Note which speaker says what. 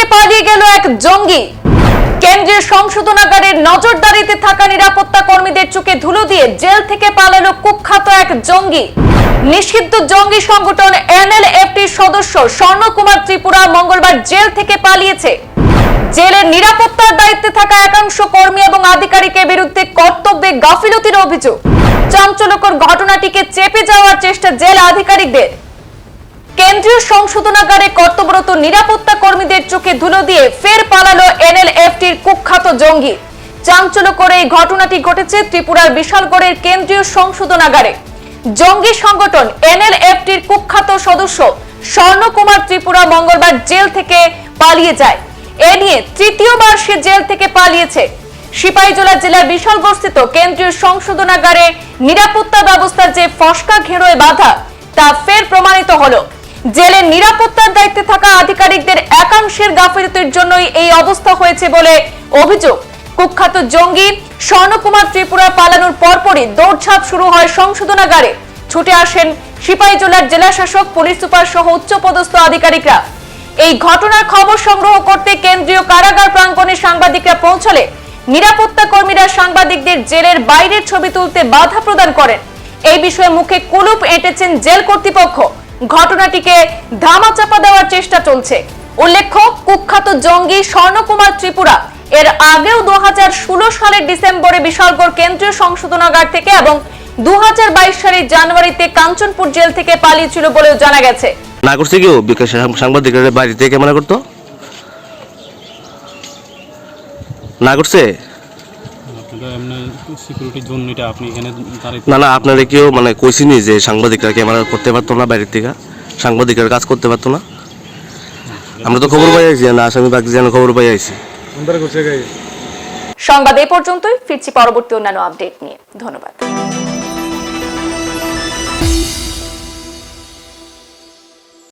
Speaker 1: থেকে পালিয়ে গেল এক জঙ্গি। কেন্দ্রীয় সংশোধনাগারের নজরদারিতে থাকা নিরাপত্তা কর্মীদের চোখে ধুলো দিয়ে জেল থেকে পালালো কুখ্যাত এক জঙ্গি। নিষিদ্ধ জঙ্গি সংগঠন এনএলএফটির সদস্য স্বর্ণকুমার ত্রিপুরা মঙ্গলবার জেল থেকে পালিয়েছে। জেলের নিরাপত্তার দায়িত্বে থাকা একাংশ কর্মী এবং আধিকারিকের বিরুদ্ধে কর্তব্যে গাফিলতির অভিযোগ। চাঞ্চল্যকর ঘটনাটিকে চেপে যাওয়ার চেষ্টা জেল আধিকারিকদের। কেন্দ্রীয় সংশোধনাগারে কর্তব্যরত নিরাপত্তা কর্মীদের চোখে ধুলো দিয়ে ফের পালালো এনএলএফটির কুখ্যাত জঙ্গি। চাঞ্চল্যকর এই ঘটনাটি ঘটেছে ত্রিপুরার বিশালগড়ের কেন্দ্রীয় সংশোধনাগারে। জঙ্গি সংগঠন এনএলএফটির কুখ্যাত সদস্য স্বর্ণকুমার ত্রিপুরা মঙ্গলবার জেল থেকে পালিয়ে যায়। এ নিয়ে তৃতীয়বার সে জেল থেকে পালিয়েছে। সিপাহীজলা জেলার বিশালগড়স্থিত কেন্দ্রীয় সংশোধনাগারে নিরাপত্তা ব্যবস্থার যে ফসকা ঘেরোয় বাধা, তা ফের প্রমাণিত হলো। জেলের নিরাপত্তার দায়িত্বে থাকা আধিকারিকদের একাংশের গাফিলতির জন্যই এই অবস্থা হয়েছে বলে অভিযোগ। কুখ্যাত জঙ্গি স্বর্ণকুমার ত্রিপুরা পালানোর পরপরই দৌড়ঝাঁপ শুরু হয় সংশোধনাগারে। ছুটে আসেন সিপাহীজলার জেলা শাসক, পুলিশ সুপার সহ উচ্চপদস্থ আধিকারিকরা। এই ঘটনার খবর সংগ্রহ করতে কেন্দ্রীয় কারাগার প্রাঙ্গণে সাংবাদিকরা পৌঁছলে নিরাপত্তা কর্মীরা সাংবাদিকদের জেলের বাইরের ছবি তুলতে বাধা প্রদান করেন। এই বিষয়ে মুখে কুলুপ এঁটেছেন জেল কর্তৃপক্ষ। ঘটনাটিকে ধামাচাপা দেওয়ার চেষ্টা চলছে। উল্লেখ্য, কুখ্যাত জঙ্গি স্বর্ণকুমার ত্রিপুরা এর আগেও দুহাজার ষোলো সালের ডিসেম্বরে বিশালগড় কেন্দ্রীয় সংশোধনাগার থেকে এবং দু হাজার বাইশ সালের জানুয়ারিতে কাঞ্চনপুর জেল থেকে পালিয়েছিল বলেও জানা গেছে।
Speaker 2: না করছে কেউ? বিকাশ সাংবাদিকের বাড়ি থেকে করতো? না করছে?
Speaker 3: সিকিউরিটির জন্য এটা আপনি এখানে
Speaker 2: না না আপনারা কেউ মানে কইছিনি যে সাংবাদিকরা ক্যামেরা করতে পারতো না বাইরের থেকে? সাংবাদিকের কাজ করতে পারতো না? আমরা তো খবর পাই আইছি না আসামি বাকি যেন খবর পাই আইছি।
Speaker 1: সংবাদ এই পর্যন্তই ফিরছি পরবর্তী অন্যান্য আপডেট নিয়ে। ধন্যবাদ।